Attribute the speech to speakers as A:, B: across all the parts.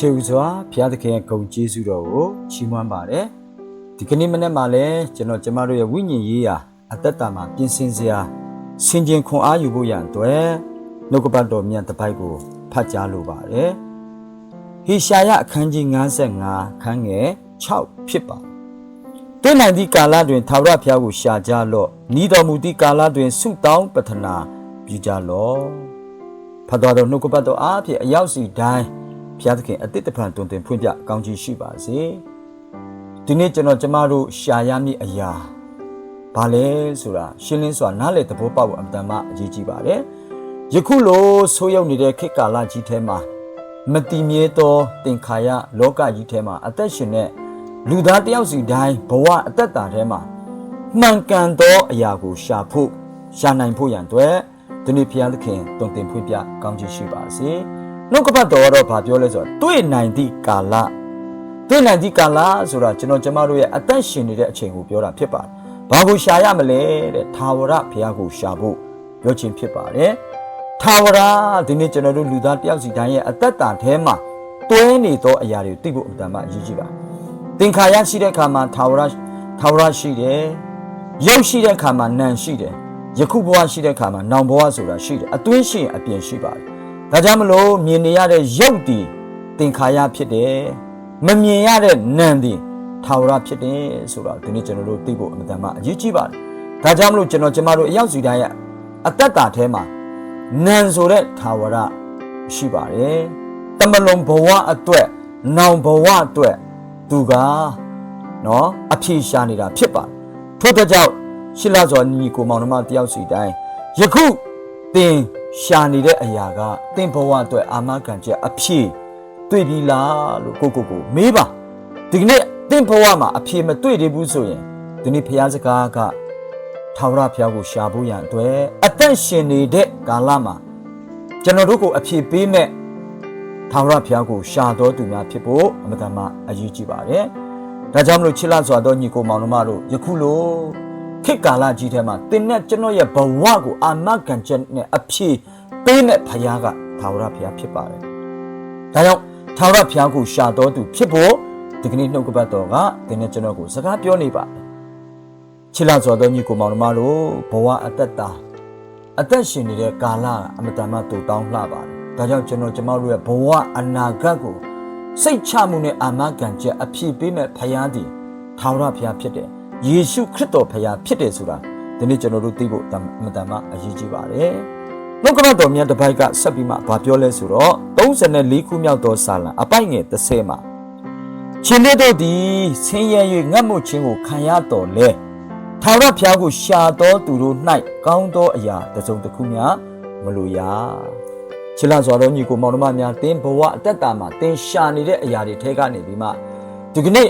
A: ရှေးဦးစွာဘုရားသခင်ရဲ့ဂုဏ်ကျေးဇူးတော်ကိုချီးမွမ်းပါတယ်ဒီကနေ့မနေ့မှလည်းကျွန်တော်ကျမတို့ရဲ့ဝိညာဉ်ရေးရာအသက်တာမှာပြင်ဆင်စရာဆင်ခြင်ခွန်အားယူဖို့ရန်အတွက်နှုတ်ကပတ်တော်မြတ်တစ်ပိုက်ကိုဖတ်ကြားလိုပါတယ်ဟေရှာယအခန်းကြီး55ခန်းငယ်6ဖြစ်ပါတွင်နိုင်သည့်ကာလတွင်သာဝရဘုရားကိုရှာကြလော့ဤတော်မူသည့်ကာလတွင်ဆုတောင်းပတနာပြုကြလော့ဖတ်တော်တော်နှုတ်ကပတ်တော်အားဖြင့်အရောက်စီတိုင်း ဘုရားသခင်အတိတ်တဖန်တွင်တွင်ဖွင့်ပြကောင်းချီးရှိပါစေဒီနေ့ကျွန်တော်ကျမတို့ရှာရမည့်အရာဘာလဲဆိုတာရှင်းလင်းစွာနားလည်သဘောပေါက်ဖို့အမှန်တမ်းအရေးကြီးပါတယ်ယခုလိုဆိုးရောက်နေတဲ့ခေတ်ကာလကြီးထဲမှာမတိမြဲသောသင်္ခါရလောကကြီးထဲမှာအသက်ရှင်တဲ့လူသားတယောက်စီတိုင်းဘဝအသက်တာထဲမှာမှန်ကန်သောအရာကိုရှာဖို့ရှာနိုင်ဖို့ရန်အတွက်ဒီနေ့ဘုရားသခင်တုံသင်ဖွင့်ပြကောင်းချီးရှိပါစေ နှုတ်ကပတ်တော်ကတော့ဘာပြောလဲဆိုတော့တွေ့နိုင်သည့်ကာလတွေ့နိုင်သည့်ကာလဆိုတာကျွန်တော်ကျမတို့ရဲ့အသက်ရှင်နေတဲ့အချိန်ကိုပြောတာဖြစ်ပါတယ်ဘာကိုရှာရမလဲတဲ့ထာဝရဘုရားကိုရှာဖို့ပြောခြင်းဖြစ်ပါတယ်ထာဝရဒီနေ့ကျွန်တော်တို့လူသားတယောက်စီတိုင်းရဲ့အသက်တာထဲမှာတွဲနေသောအရာတွေကိုသိဖို့အမှန်တမ်းအရေးကြီးပါသင်္ခါရရှိတဲ့အခါမှာထာဝရထာဝရရှိတယ်ရုပ်ရှိတဲ့အခါမှာနာမ်ရှိတယ်ယခုဘဝရှိတဲ့အခါမှာနောင်ဘဝဆိုတာရှိတယ်အတွင်းရှိရင်အပြင်ရှိပါတယ် ဒါကြောင့်မလို့မြင်နေရတဲ့ရုပ်တည်သင်္ခါရဖြစ်တယ်မမြင်ရတဲ့နာမ်တည်ထာဝရဖြစ်တယ်ဆိုတော့ဒီနေ့ကျွန်တော်တို့သိဖို့အမှန်တမ်းအရေးကြီးပါတယ်ဒါကြောင့်မလို့ကျွန်တော်ကျမတို့အရောက်စီတိုင်းရဲ့အသက်တာထဲမှာနံဆိုတဲ့ထာဝရရှိပါတယ်တမလွန်ဘဝအတွက်နောင်ဘဝအတွက်သူကနော်အဖြေရှာနေတာဖြစ်ပါတယ်ထို့တဲ့ကြောင့်ရှစ်လစွာညီကိုမောင်နှမတယောက်စီတိုင်းယခုသင် ရှာနေတဲ့အရာကသင်ဘဝအတွက်အာမခံချက်အဖြေတွေ့ပြီလားလို့ကိုကိုကိုမေးပါဒီကနေ့သင်ဘဝမှာအဖြေမတွေ့သေးဘူးဆိုရင်ဒီနေ့ဖျားစကားကထာဝရဘုရားကိုရှာဖို့ရန်အတွက်အသက်ရှင်နေတဲ့ကာလမှာကျွန်တော်တို့ကိုအဖြေပေးမဲ့ထာဝရဘုရားကိုရှာတော်သူများဖြစ်ဖို့အမတမအရေးကြီးပါတယ်။ဒါကြောင့်မလို့ချစ်လာစွာသောညီကိုမောင်နှမတို့ယခုလို ခေတ်ကာလကြီးထဲမှာတင်းနဲ့ကျွန်တော်ရဲ့ဘဝကိုအာမခံချက်နဲ့အဖြေပေးမဲ့ဘုရားကထာဝရဘုရားဖြစ်ပါတယ်။ဒါကြောင့်ထာဝရဘုရားကိုရှာတော်သူဖြစ်ဖို့ဒီကနေ့နှုတ်ကပတ်တော်ကတင်းနဲ့ကျွန်တော်ကိုစကားပြောနေပါတယ်။ချစ်လာစွာသောညီကိုမောင်နှမတို့ဘဝအသက်တာအသက်ရှင်နေတဲ့ကာလအမတန်မှတူတောင်းလှပါတယ်။ဒါကြောင့်ကျွန်တော်ကျမတို့ရဲ့ဘဝအနာဂတ်ကိုစိတ်ချမှုနဲ့အာမခံချက်အပြည့်ပေးမဲ့ဖခင်သည်ထာဝရဘုရားဖြစ်တယ်။ ယေရှုခရစ်တော်ဘုရားဖြစ်တယ်ဆိုတာဒီနေ့ကျွန်တော်တို့သိဖို့အမတန်မှအရေးကြီးပါတယ်။နှုတ်ကပတ်တော်မြတ်တစ်ပိုက်ကဆက်ပြီးမှဗာပြောလဲဆိုတော့34ခုမြောက်သောစာလံအပိုက်ငယ်30မှာရှင်လေးတို့သည်ဆင်းရဲ၍ငတ်မှုခြင်းကိုခံရတော်လဲ။ထာဝရဘုရားကိုရှာတော်သူတို့၌ကောင်းသောအရာတစ်စုံတစ်ခုမျှမလိုရချစ်လာစွာသောညီကိုမောင်နှမများတင်းဘဝအသက်တာမှာတင်းရှာနေတဲ့အရာတွေထဲကနေပြီးမှဒီကနေ့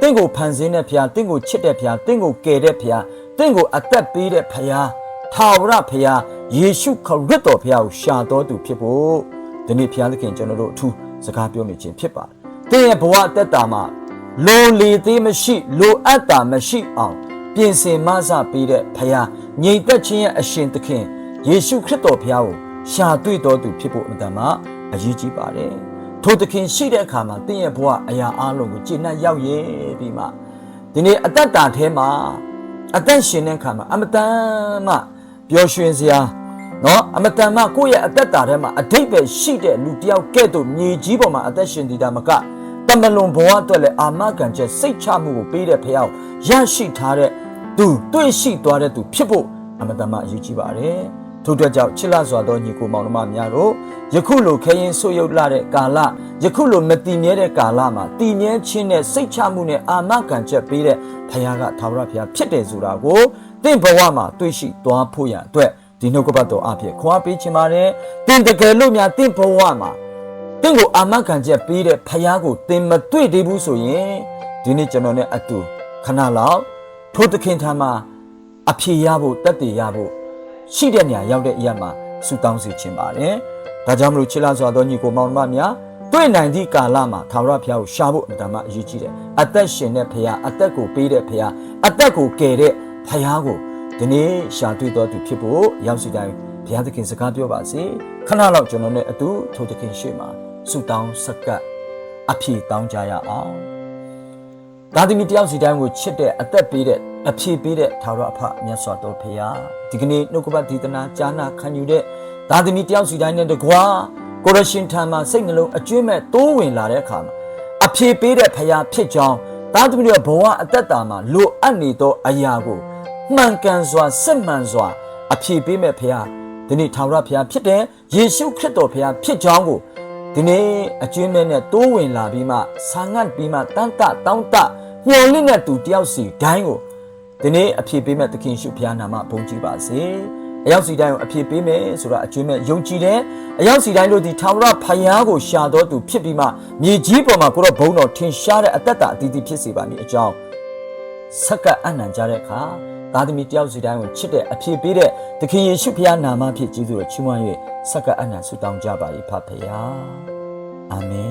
A: တင့်ကိုဖန်ဆင်းတဲ့ဘုရားတင့်ကိုချစ်တဲ့ဘုရားတင့်ကိုကယ်တဲ့ဘုရားတင့်ကိုအသက်ပေးတဲ့ဘုရားထာဝရဘုရားယေရှုခရစ်တော်ဘုရားကိုရှာတော်သူဖြစ်ဖို့ဒီနေ့ဘုရားသခင်ကျွန်တော်တို့အထူးစကားပြောနေခြင်းဖြစ်ပါတယ်။တင်းရဲ့ဘဝအသက်တာမှာလိုလေသေးမရှိလိုအပ်တာမရှိအောင်ပြင်ဆင်မဆပေးတဲ့ဖခင်ငြိမ်သက်ခြင်းရဲ့အရှင်သခင်ယေရှုခရစ်တော်ဖခင်ကိုရှာတွေ့တော်သူဖြစ်ဖို့အမှန်တမ်းအရေးကြီးပါတယ် ထိုသခင်ရှိတဲ့အခါမှာတင့်ရဲ့ဘဝအရာအလုံးကိုကျင့်နှံ့ရောက်ရပြီးမှဒီနေ့အသက်တာထဲမှာအသက်ရှင်တဲ့အခါမှာအမတန်မှပျော်ရွှင်စရာနော်အမတန်မှကိုယ့်ရဲ့အသက်တာထဲမှာအတိတ်ပဲရှိတဲ့လူတစ်ယောက်ကဲ့သို့မြေကြီးပေါ်မှာအသက်ရှင်တည်တာမကတမလွန်ဘဝအတွက်လည်းအာမခံချက်စိတ်ချမှုကိုပေးတဲ့ဖခင်ရရှိထားတဲ့သူတွေ့ရှိသွားတဲ့သူဖြစ်ဖို့အမတမအရေးကြီးပါတယ် ထို့အတွက်ကြောင့်ချစ်လာစွာသောညီကိုမောင်နှမများတို့ယခုလိုခရင်ဆုပ်ယုပ်လာတဲ့ကာလယခုလိုမတည်မြဲတဲ့ကာလမှာတည်မြဲခြင်းနဲ့စိတ်ချမှုနဲ့အာမခံချက်ပေးတဲ့ဘုရားကသာဝရဘုရားဖြစ်တယ်ဆိုတာကိုတင့်ဘဝမှာတွေ့ရှိသွားဖို့ရန်အတွက်ဒီနှုတ်ကပတ်တော်အဖြစ်ခွာပေးခြင်းပါတယ်တင်တကယ်လို့များတင့်ဘဝမှာတင့်ကိုအာမခံချက်ပေးတဲ့ဘုရားကိုတင်မတွေ့သေးဘူးဆိုရင်ဒီနေ့ကျွန်တော်နဲ့အတူခဏလောက်ထိုသခင်ထံမှာအဖြေရဖို့တက်တည်ရဖို့ ရှိတဲ့နေရာရောက်တဲ့အရာမှာဆူတောင်းစီခြင်းပါတယ်။ဒါကြောင့်မလို့ချစ်လာစွာသောညီကိုမောင်နှမများတွေ့နိုင်သည့်ကာလမှာသာဝရဘုရားကိုရှာဖို့အမှန်မှအရေးကြီးတယ်။အသက်ရှင်တဲ့ဘုရားအသက်ကိုပေးတဲ့ဘုရားအသက်ကိုကယ်တဲ့ဘုရားကိုဒီနေ့ရှာတွေ့တော်သူဖြစ်ဖို့ရောက်စီတိုင်းဘုရားသခင်စကားပြောပါစေ။ခဏလောက်ကျွန်တော်နဲ့အတူထိုသခင်ရှေ့မှာဆူတောင်းဆက်ကပ်အဖြေတောင်းကြရအောင် ဒါသမီတယောက်စီတိုင်းကိုချစ်တဲ့အသက်ပေးတဲ့အဖြေပေးတဲ့ထာဝရအဖမြတ်စွာဘုရားဒီကနေ့နှုတ်ကပတ်ဒေသနာကြားနာခံယူတဲ့ဒါသမီတယောက်စီတိုင်းနဲ့တကွာကိုရရှင်ထံမှာစိတ်နှလုံးအကျွမ်းမဲ့တိုးဝင်လာတဲ့အခါမှာအဖြေပေးတဲ့ဖရာဖြစ်ကြောင်းသားသမီးတို့ဘဝအသက်တာမှာလိုအပ်နေသောအရာကိုမှန်ကန်စွာစစ်မှန်စွာအဖြေပေးမဲ့ဖရာဒီနေ့ထာဝရဖရာဖြစ်တဲ့ယေရှုခရစ်တော်ဖရာဖြစ်ကြောင်းကို ဒီနေ့အကျွင်းမဲ့နဲ့တိုးဝင်လာပြီးမှဆာငတ်ပြီးမှတန်တတောင်းတညှော်လင့်တဲ့သူတယောက်စီတိုင်းကိုဒီနေ့အဖြစ်ပေးမဲ့သခင်ရှုဖျားနာမဘုန်းကြီးပါစေအရောက်စီတိုင်းကိုအဖြစ်ပေးမယ်ဆိုတာအကျွင်းမဲ့ယုံကြည်တယ်အရောက်စီတိုင်းတို့ဒီထာဝရဖယားကိုရှာတော်သူဖြစ်ပြီးမှမြေကြီးပေါ်မှာကိုတော့ဘုံတော်ထင်ရှားတဲ့အတ္တတာအတီးတီးဖြစ်စေပါမည်အကြောင်းဆက်ကပ်အနံ့ကြတဲ့အခါ သားသမီးတယောက်စီတိုင်းကိုချစ်တဲ့အဖြစ်ပေးတဲ့သခင်ယေရှုဖျားနာမဖြစ်ကျေးဇူးတော်ချီးမွမ်း၍ဆက်ကပ်အနံ့ဆုတောင်းကြပါ၏ဖဖယားအာမင်